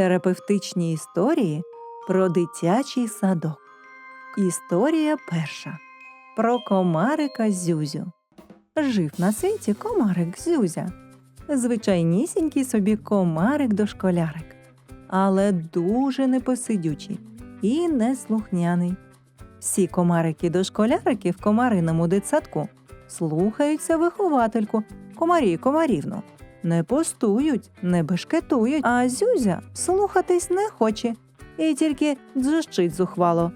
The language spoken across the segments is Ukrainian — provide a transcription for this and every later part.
Терапевтичні історії про дитячий садок. Історія перша про комарика Зюзю. Жив на світі комарик Зюзя. Звичайнісінький собі комарик дошколярик, але дуже непосидючий і неслухняний. Всі комарики дошколярики в комариному дитсадку слухаються виховательку комарі комарівну. Не постують, не бешкетують, а Зюзя слухатись не хоче і тільки дзжищить зухвало.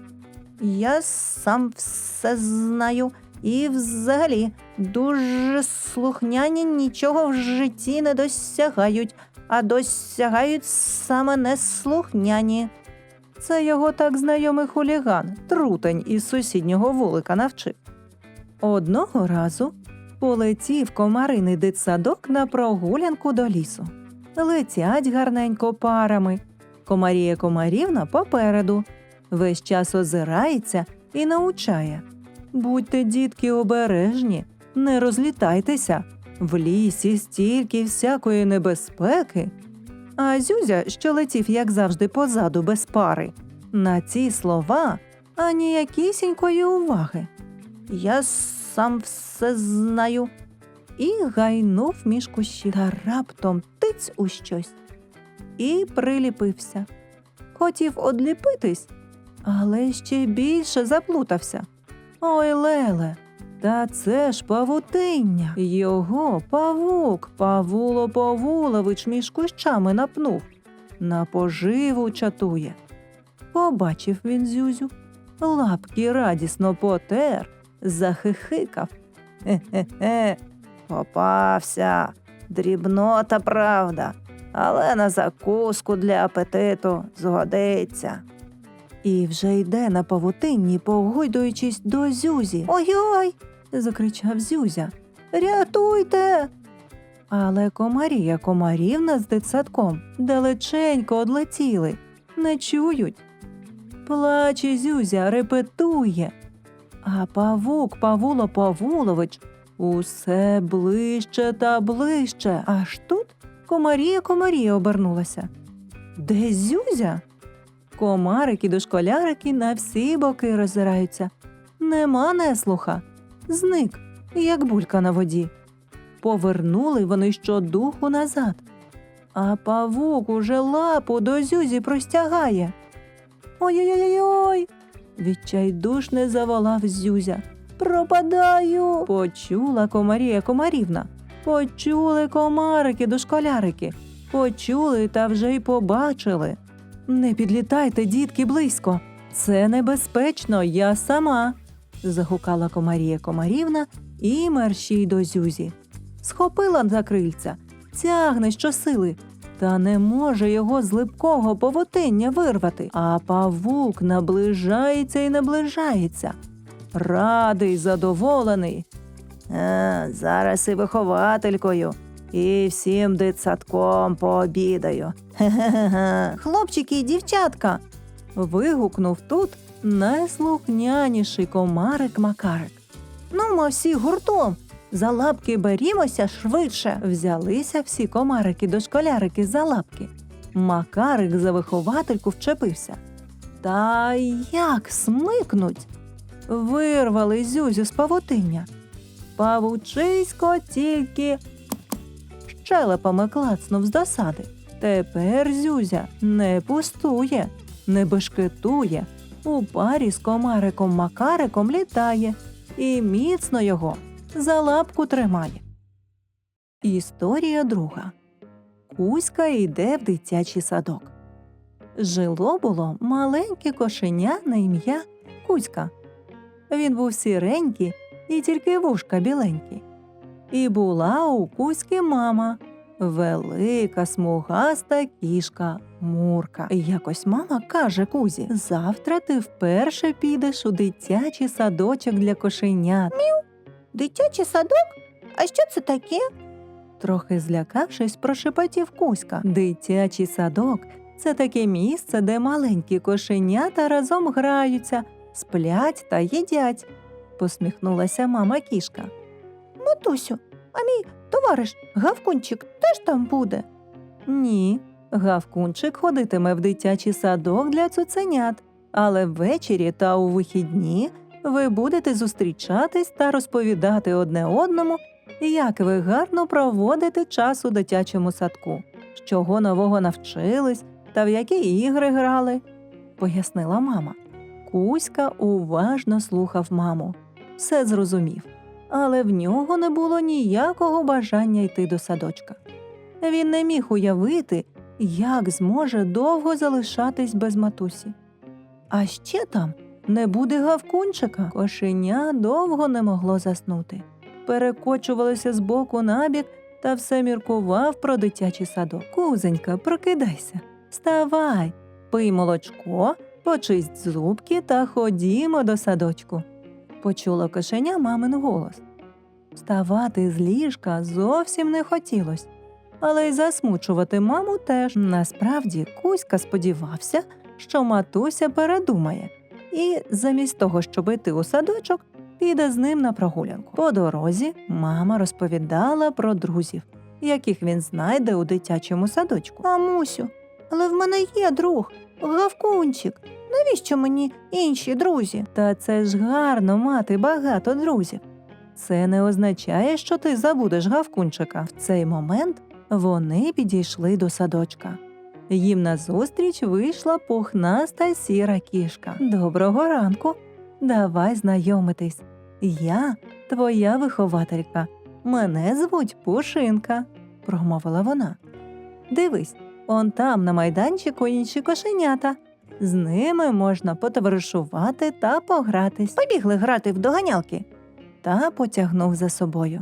Я сам все знаю і взагалі дуже слухняні нічого в житті не досягають, а досягають саме неслухняні. Це його так знайомий хуліган, трутень із сусіднього вулика навчив. Одного разу полетів комариний дитсадок на прогулянку до лісу. Летять гарненько парами. Комарія комарівна попереду. Весь час озирається і научає. Будьте, дітки, обережні, не розлітайтеся. В лісі стільки всякої небезпеки. А Зюзя, що летів, як завжди, позаду без пари, на ці слова аніякісінької уваги. Я сам все знаю. І гайнув між кущі та раптом тиць у щось. І приліпився. Хотів одліпитись, але ще більше заплутався. Ой, Леле, та це ж павутиння. Його павук Павуло Павулович між кущами напнув. На поживу чатує. Побачив він Зюзю, лапки радісно потер, захихикав. Хе-хе-хе, попався. Дрібнота, правда, але на закуску для апетиту згодиться. І вже йде на павутинні, погойдуючись до Зюзі. Ой-ой. закричав Зюзя. Рятуйте. Але комарія комарівна з дитсадком далеченько одлетіли, не чують. Плаче Зюзя, репетує. А павук Павуло Павулович усе ближче та ближче. Аж тут комарія комарія обернулася. Де Зюзя? Комарики дошколярики на всі боки роззираються. Нема неслуха. Зник, як булька на воді. Повернули вони щодуху назад. А павук уже лапу до зюзі простягає. Ой-ой-ой, відчайдушне заволав Зюзя. Пропадаю. Почула комарія комарівна. Почули комарики дошколярики. Почули та вже й побачили. Не підлітайте, дітки, близько. Це небезпечно, я сама. загукала комарія комарівна і мерщій до Зюзі. Схопила за крильця, тягне щосили, та не може його з липкого повотиння вирвати. А павук наближається і наближається. Радий, задоволений. Е, зараз і вихователькою, і всім дитсадком пообідаю. Хе-хе-хе. Хлопчики і дівчатка. вигукнув тут найслухняніший комарик Макарик. Ну, ми всі гуртом. За лапки берімося швидше. Взялися всі комарики дошколярики за лапки. Макарик за виховательку вчепився. Та як смикнуть? Вирвали зюзю з павутиння. Павучисько тільки щелепами клацнув з досади. Тепер Зюзя не пустує, не бешкетує, у парі з комариком Макариком літає і міцно його за лапку тримає. Історія друга. Кузька йде в дитячий садок. Жило було маленьке кошеня на ім'я Кузька. Він був сіренький і тільки вушка біленькі. І була у Кузьки мама велика смугаста кішка Мурка. Якось мама каже Кузі: завтра ти вперше підеш у дитячий садочок для кошенят. Дитячий садок? А що це таке? Трохи злякавшись, прошепотів Кузька. Дитячий садок це таке місце, де маленькі кошенята разом граються, сплять та їдять, посміхнулася мама кішка. Матусю, а мій товариш Гавкунчик теж там буде. Ні, Гавкунчик ходитиме в дитячий садок для цуценят, але ввечері та у вихідні ви будете зустрічатись та розповідати одне одному, як ви гарно проводите час у дитячому садку, чого нового навчились та в які ігри грали, пояснила мама. Кузька уважно слухав маму, все зрозумів, але в нього не було ніякого бажання йти до садочка. Він не міг уявити, як зможе довго залишатись без матусі. А ще там не буде гавкунчика. Кошеня довго не могло заснути. Перекочувалося з боку на бік та все міркував про дитячий садок. Кузенька, прокидайся, вставай, пий молочко, почисть зубки та ходімо до садочку. Почуло кошеня мамин голос. Вставати з ліжка зовсім не хотілось, але й засмучувати маму теж. Насправді Кузька сподівався, що матуся передумає, і замість того, щоб йти у садочок, піде з ним на прогулянку. По дорозі мама розповідала про друзів, яких він знайде у дитячому садочку. Мамусю, але в мене є друг, гавкунчик. Навіщо мені інші друзі? Та це ж гарно мати багато друзів. Це не означає, що ти забудеш гавкунчика. В цей момент вони підійшли до садочка. Їм назустріч вийшла пухнаста сіра кішка. Доброго ранку. Давай знайомитись. Я твоя вихователька. Мене звуть Пушинка, промовила вона. Дивись, он там на майданчику інші кошенята. З ними можна потоваришувати та погратись. Побігли грати в доганялки. Та потягнув за собою.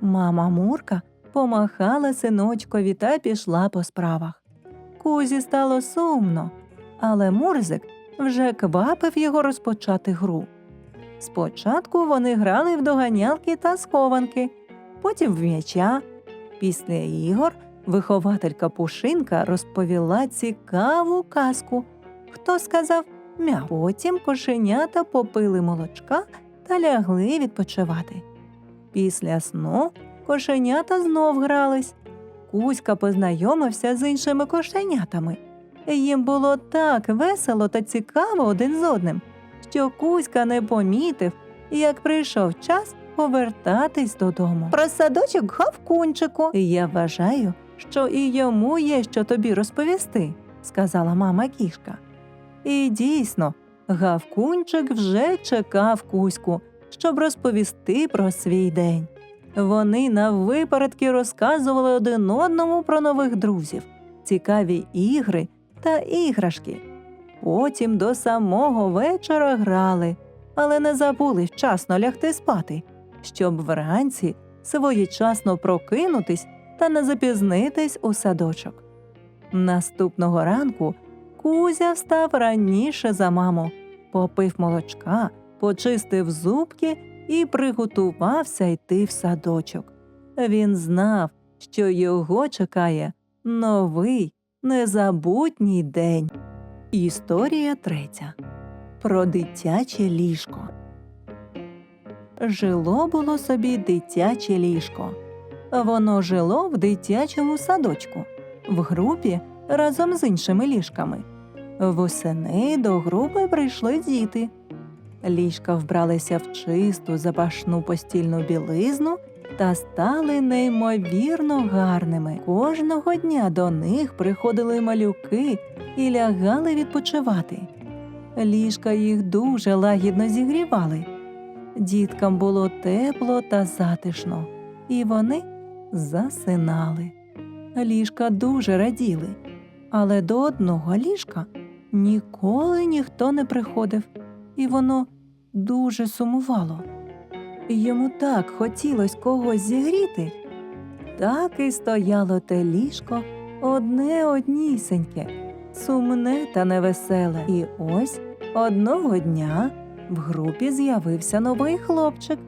Мама Мурка помахала синочкові та пішла по справах. Кузі стало сумно, але Мурзик вже квапив його розпочати гру. Спочатку вони грали в доганялки та схованки, потім в м'яча. Після ігор вихователька Пушинка розповіла цікаву казку. Хто сказав м'яу. Потім кошенята попили молочка та лягли відпочивати. Після сну кошенята знов грались. Кузька познайомився з іншими кошенятами. Їм було так весело та цікаво один з одним, що Кузька не помітив, як прийшов час повертатись додому. Про садочок гавкунчику. Я вважаю, що і йому є що тобі розповісти, сказала мама кішка. І дійсно, гавкунчик вже чекав Кузьку, щоб розповісти про свій день. Вони наввипередки розказували один одному про нових друзів, цікаві ігри та іграшки. Потім до самого вечора грали, але не забули вчасно лягти спати, щоб вранці своєчасно прокинутись та не запізнитись у садочок. Наступного ранку Кузя встав раніше за маму, попив молочка, почистив зубки і приготувався йти в садочок. Він знав, що його чекає новий незабутній день. Історія третя про дитяче ліжко. Жило було собі дитяче ліжко. Воно жило в дитячому садочку, в групі разом з іншими ліжками. Восени до групи прийшли діти. Ліжка вбралися в чисту запашну постільну білизну та стали неймовірно гарними. Кожного дня до них приходили малюки і лягали відпочивати. Ліжка їх дуже лагідно зігрівали. Діткам було тепло та затишно, і вони засинали. Ліжка дуже раділи, але до одного ліжка ніколи ніхто не приходив, і воно дуже сумувало. Йому так хотілося когось зігріти. Так і стояло те ліжко одне однісеньке, сумне та невеселе. І ось одного дня в групі з'явився новий хлопчик,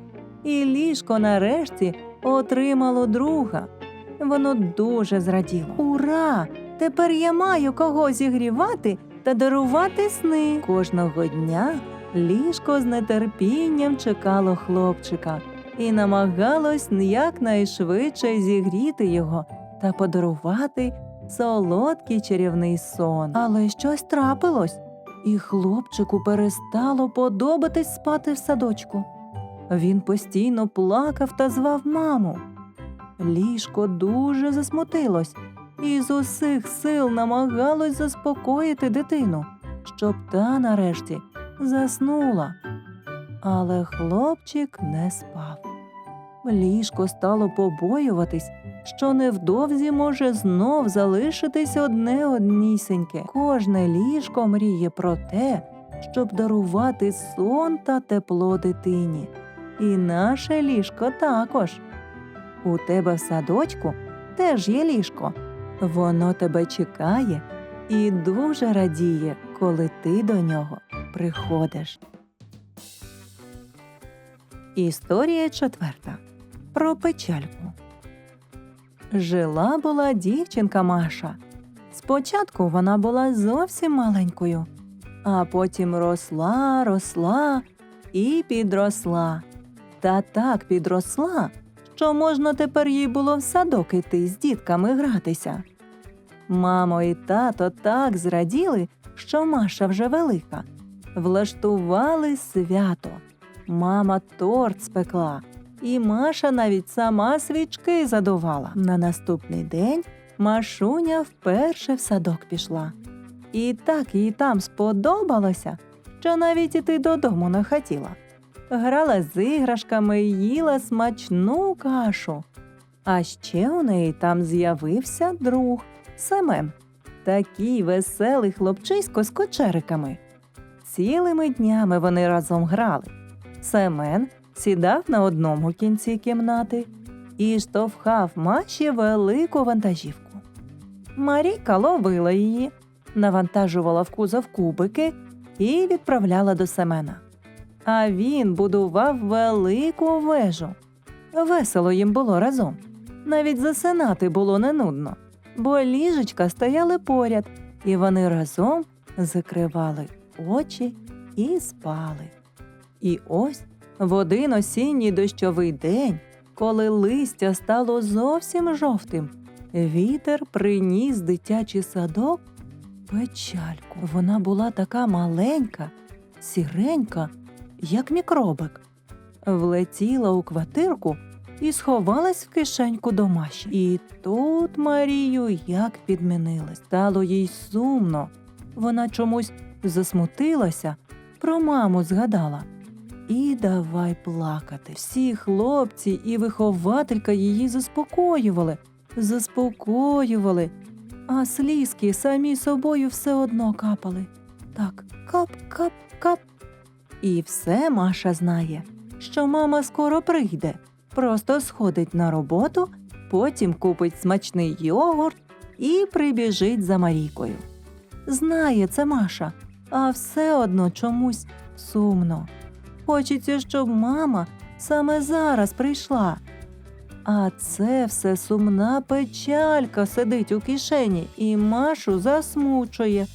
і ліжко нарешті отримало друга. Воно дуже зраділо. Ура! Тепер я маю кого зігрівати та дарувати сни. Кожного дня ліжко з нетерпінням чекало хлопчика і намагалось якнайшвидше зігріти його та подарувати солодкий чарівний сон. Але щось трапилось, і хлопчику перестало подобатись спати в садочку. Він постійно плакав та звав маму. Ліжко дуже засмутилось і з усіх сил намагалось заспокоїти дитину, щоб та нарешті заснула. Але хлопчик не спав. Ліжко стало побоюватись, що невдовзі може знов залишитись одне однісіньке. Кожне ліжко мріє про те, щоб дарувати сон та тепло дитині. І наше ліжко також. У тебе в садочку теж є ліжко. Воно тебе чекає і дуже радіє, коли ти до нього приходиш. Історія четверта. Про печальку. Жила була дівчинка Маша. Спочатку вона була зовсім маленькою, а потім росла, росла і підросла. Та так підросла, що можна тепер їй було в садок іти з дітками гратися. Мамо і тато так зраділи, що Маша вже велика. Влаштували свято. Мама торт спекла, і Маша навіть сама свічки задувала. На наступний день Машуня вперше в садок пішла. І так їй там сподобалося, що навіть іти додому не хотіла. Грала з іграшками і їла смачну кашу. А ще у неї там з'явився друг Семен, такий веселий хлопчисько з кочериками. Цілими днями вони разом грали. Семен сідав на одному кінці кімнати і штовхав Маші велику вантажівку. Марійка ловила її, навантажувала в кузов кубики і відправляла до Семена. А він будував велику вежу. Весело їм було разом. Навіть засинати було не нудно, бо ліжечка стояли поряд, і вони разом закривали очі і спали. І ось в один осінній дощовий день, коли листя стало зовсім жовтим, вітер приніс дитячий садок печальку. Вона була така маленька, сіренька, як мікробик. Влетіла у квартирку і сховалась в кишеньку до Маші. І тут Марію як підмінилась. Стало їй сумно. Вона чомусь засмутилася, про маму згадала. І давай плакати. Всі хлопці і вихователька її заспокоювали, заспокоювали, а слізки самі собою все одно капали. Так, кап-кап-кап. І все Маша знає, що мама скоро прийде, просто сходить на роботу, потім купить смачний йогурт і прибіжить за Марійкою. Знає це Маша, а все одно чомусь сумно. Хочеться, щоб мама саме зараз прийшла. А це все сумна печалька сидить у кишені і Машу засмучує,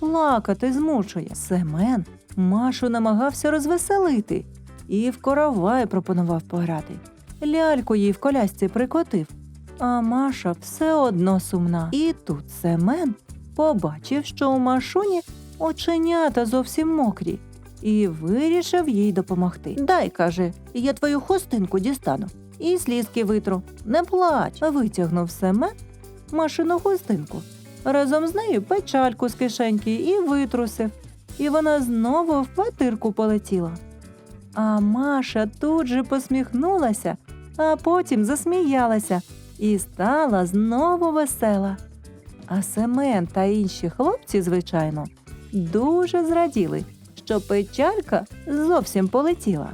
плакати змучує. Семен Машу намагався розвеселити і в коровай пропонував пограти. Ляльку їй в колясці прикотив, а Маша все одно сумна. І тут Семен побачив, що у Машуні оченята зовсім мокрі, і вирішив їй допомогти. Дай, каже, я твою хустинку дістану і слізки витру. Не плач. Витягнув Семен Машину хустинку. Разом з нею печальку з кишеньки і витрусив. І вона знову в квартирку полетіла. А Маша тут же посміхнулася, а потім засміялася і стала знову весела. А Семен та інші хлопці, звичайно, дуже зраділи, що печалька зовсім полетіла.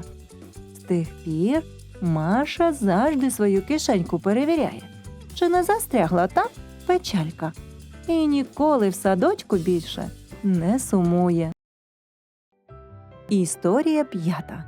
З тих пір Маша завжди свою кишеньку перевіряє, чи не застрягла там печалька, і ніколи в садочку більше не сумує. Історія п'ята.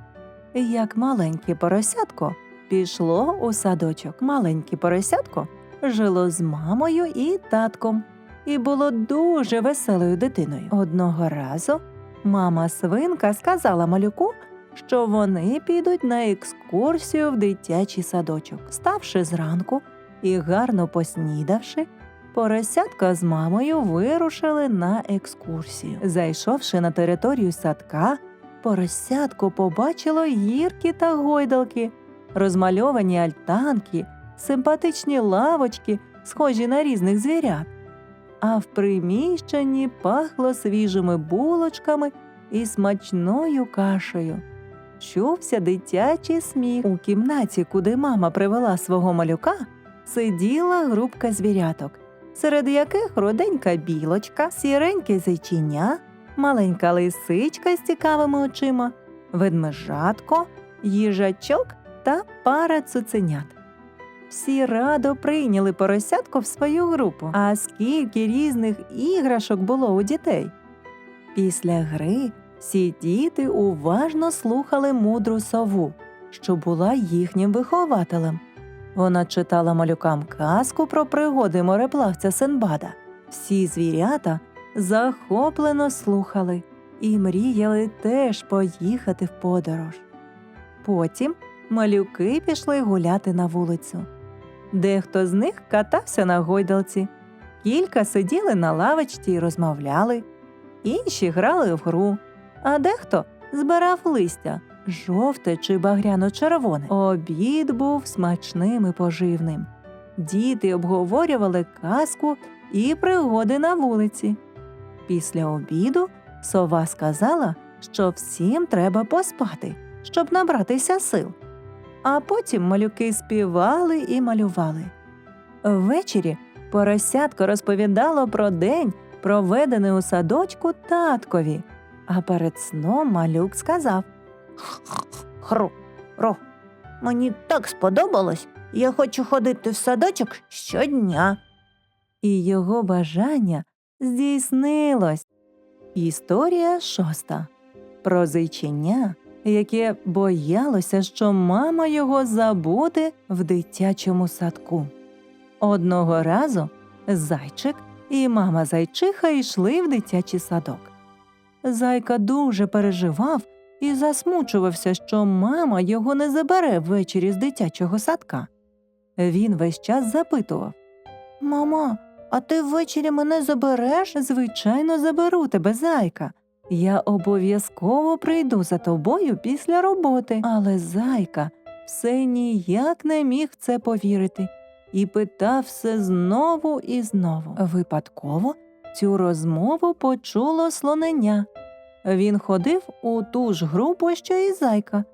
Як маленьке поросятко пішло у садочок. Маленьке поросятко жило з мамою і татком і було дуже веселою дитиною. Одного разу мама свинка сказала малюку, що вони підуть на екскурсію в дитячий садочок. Ставши зранку і гарно поснідавши, поросятка з мамою вирушили на екскурсію. Зайшовши на територію садка, поросятко побачило гірки та гойдалки, розмальовані альтанки, симпатичні лавочки, схожі на різних звірят. А в приміщенні пахло свіжими булочками і смачною кашею. Чувся дитячий сміх. У кімнаті, куди мама привела свого малюка, сиділа групка звіряток, серед яких руденька білочка, сіреньке зайчиня, маленька лисичка з цікавими очима, ведмежатко, їжачок та пара цуценят. Всі радо прийняли поросятко в свою групу. А скільки різних іграшок було у дітей. Після гри всі діти уважно слухали мудру сову, що була їхнім вихователем. Вона читала малюкам казку про пригоди мореплавця Синбада. Всі звірята захоплено слухали і мріяли теж поїхати в подорож. Потім малюки пішли гуляти на вулицю. Дехто з них катався на гойдалці, кілька сиділи на лавочці і розмовляли, інші грали в гру, а дехто збирав листя жовте чи багряно-червоне. Обід був смачним і поживним. Діти обговорювали казку і пригоди на вулиці. Після обіду сова сказала, що всім треба поспати, щоб набратися сил. А потім малюки співали і малювали. Ввечері поросятко розповідало про день, проведений у садочку таткові, а перед сном малюк сказав Хру, ру. Мені так сподобалось. Я хочу ходити в садочок щодня. і його бажання здійснилось. Історія шоста про зайчиня, яке боялося, що мама його забуде в дитячому садку. Одного разу зайчик і мама зайчиха йшли в дитячий садок. Зайка дуже переживав і засмучувався, що мама його не забере ввечері з дитячого садка. Він весь час запитував Мама, а ти ввечері мене забереш? Звичайно, заберу тебе, зайка. Я обов'язково прийду за тобою після роботи. Але зайка все ніяк не міг це повірити і питав все знову і знову. Випадково цю розмову почуло слонення. Він ходив у ту ж групу, що і зайка,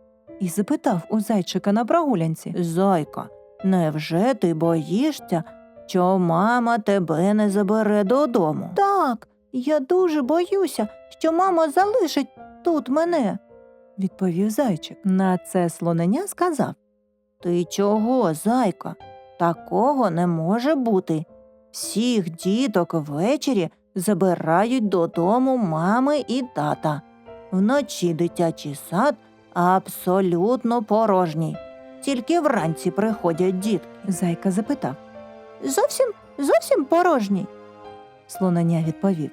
і запитав у зайчика на прогулянці. Зайка, невже ти боїшся, що мама тебе не забере додому? Так, я дуже боюся, що мама залишить тут мене. Відповів зайчик. На це слонення сказав. Ти чого, зайка? Такого не може бути. Всіх діток ввечері забирають додому мами і тата. Вночі дитячий сад абсолютно порожній. Тільки вранці приходять дітки. Зайка запитав. Зовсім зовсім порожній. Слонення відповів.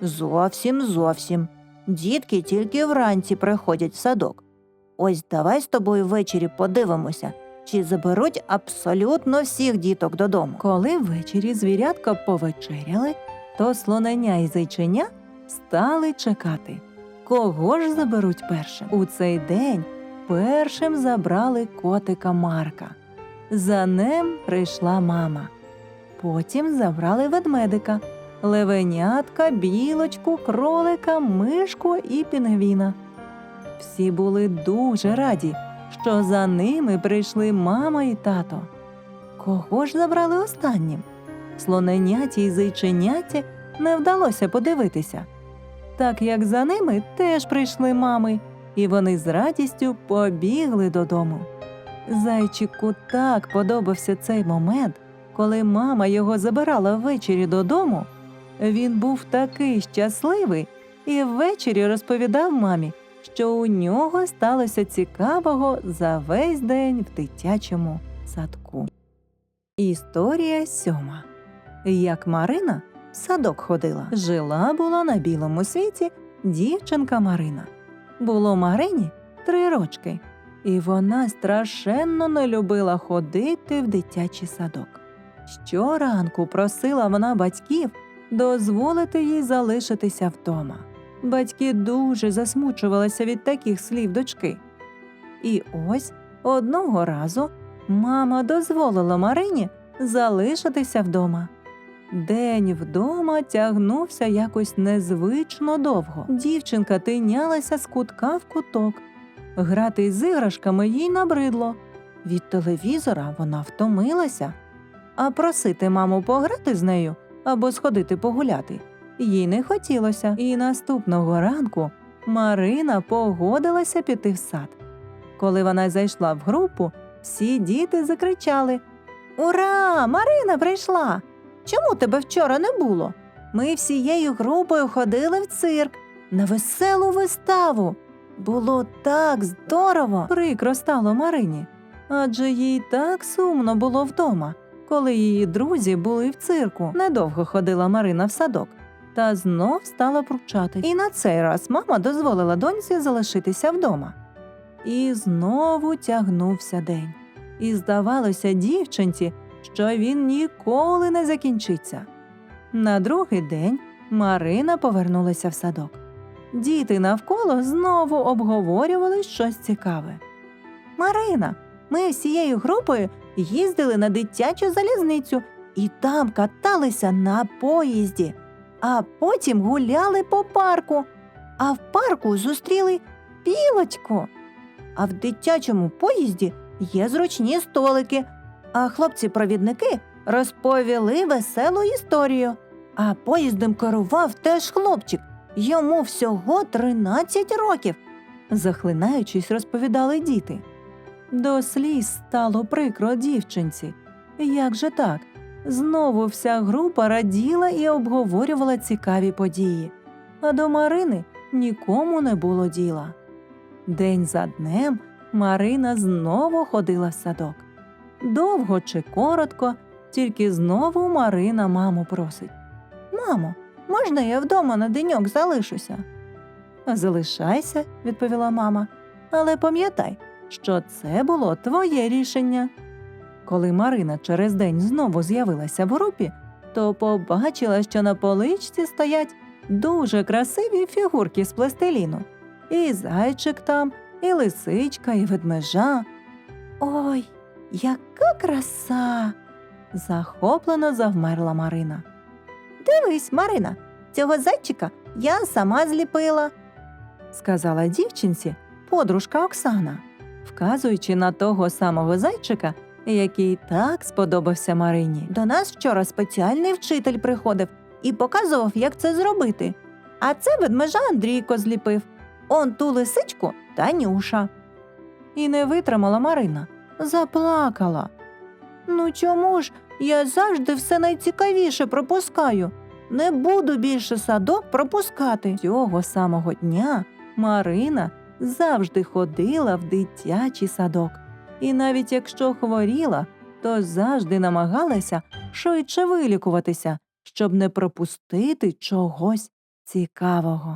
Зовсім зовсім. Дітки тільки вранці приходять в садок. Ось давай з тобою ввечері подивимося, чи заберуть абсолютно всіх діток додому. Коли ввечері звірятка повечеряли, то слонення і зайчиня стали чекати. Кого ж заберуть першим? У цей день першим забрали котика Марка. За ним прийшла мама. Потім забрали ведмедика, левенятка, білочку, кролика, мишку і пінгвіна. Всі були дуже раді, що за ними прийшли мама і тато. Кого ж забрали останнім? Слоненяті й зайченяті не вдалося подивитися. Так як за ними теж прийшли мами, і вони з радістю побігли додому. Зайчику так подобався цей момент, коли мама його забирала ввечері додому. Він був такий щасливий і ввечері розповідав мамі, що у нього сталося цікавого за весь день в дитячому садку. Історія сьома. Як Марина в садок ходила. Жила була на білому світі дівчинка Марина. Було Марині три рочки, і вона страшенно не любила ходити в дитячий садок. Щоранку просила вона батьків дозволити їй залишитися вдома. Батьки дуже засмучувалися від таких слів дочки. І ось одного разу мама дозволила Марині залишитися вдома. День вдома тягнувся якось незвично довго. Дівчинка тинялася з кутка в куток. Грати з іграшками їй набридло. Від телевізора вона втомилася, а просити маму пограти з нею або сходити погуляти їй не хотілося. І наступного ранку Марина погодилася піти в сад. Коли вона зайшла в групу, всі діти закричали Ура! Марина прийшла! Чому тебе вчора не було? Ми всією групою ходили в цирк на веселу виставу. Було так здорово. Прикро стало Марині, адже їй так сумно було вдома, коли її друзі були в цирку. Недовго ходила Марина в садок та знов стала пручати. І на цей раз мама дозволила доньці залишитися вдома. І знову тягнувся день. І здавалося дівчинці, що він ніколи не закінчиться. На другий день Марина повернулася в садок. Діти навколо знову обговорювали щось цікаве. Марина, ми всією групою їздили на дитячу залізницю і там каталися на поїзді, а потім гуляли по парку, а в парку зустріли білочку. А в дитячому поїзді є зручні столики, а хлопці-провідники розповіли веселу історію. А поїздом керував теж хлопчик. Йому всього 13 років. Захлинаючись, розповідали діти. До сліз стало прикро дівчинці. Як же так? Знову вся група раділа і обговорювала цікаві події, а до Марини нікому не було діла. День за днем Марина знову ходила в садок. Довго чи коротко, тільки знову Марина маму просить Мамо, можна я вдома на деньок залишуся? Залишайся, відповіла мама, але пам'ятай, що це було твоє рішення. Коли Марина через день знову з'явилася в групі, то побачила, що на поличці стоять дуже красиві фігурки з пластиліну. І зайчик там, і лисичка, і ведмежа. Ой, яка краса! захоплено завмерла Марина. Дивись, Марина, цього зайчика я сама зліпила, сказала дівчинці подружка Оксана, вказуючи на того самого зайчика, який так сподобався Марині. До нас вчора спеціальний вчитель приходив і показував, як це зробити. А це ведмежа Андрійко зліпив. Он ту лисичку Танюша. І не витримала Марина, заплакала. Ну чому ж я завжди все найцікавіше пропускаю? Не буду більше садок пропускати. Цього самого дня Марина завжди ходила в дитячий садок. І навіть якщо хворіла, то завжди намагалася швидше вилікуватися, щоб не пропустити чогось цікавого.